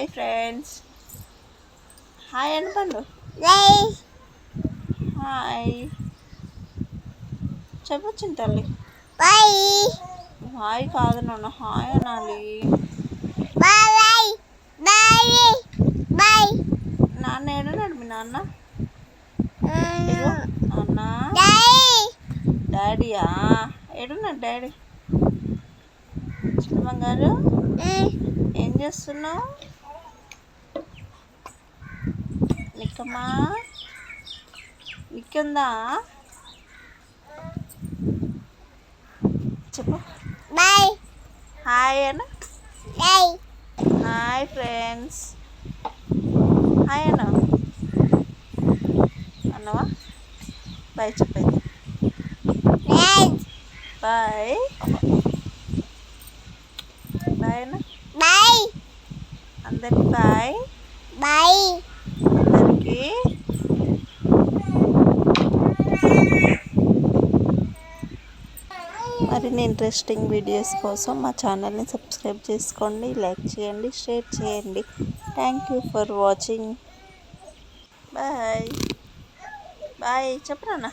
Hi friends hi అని పండు Đây. Hi చెప్పొచ్చింది తల్లి. హాయ్ కాదు నాన్న. హాయ్ అనాలి. నాన్న ఏడున్నాడు మీ నాన్న. నాన్న. డాడీయా ఏడున్నాడు డాడీ? చిన్న బంగారు Mm. ఏం చేస్తున్నావు? నిక్కమ్మా నిక్కుందా చెప్పు. Bye. హాయ్ అన్న. Đây. Hi friends. హాయ్ అన్న. అన్నవా? బాయ్ చెప్పైతే. బాయ్. బాయ్. అన్న. Bye. అందరికి బాయ్ Bye. అందరికి మరిన్ని ఇంట్రెస్టింగ్ వీడియోస్ కోసం మా ఛానల్ని సబ్స్క్రైబ్ చేసుకోండి లైక్ చేయండి షేర్ చేయండి. Thank you for watching bye bye చెప్పరానా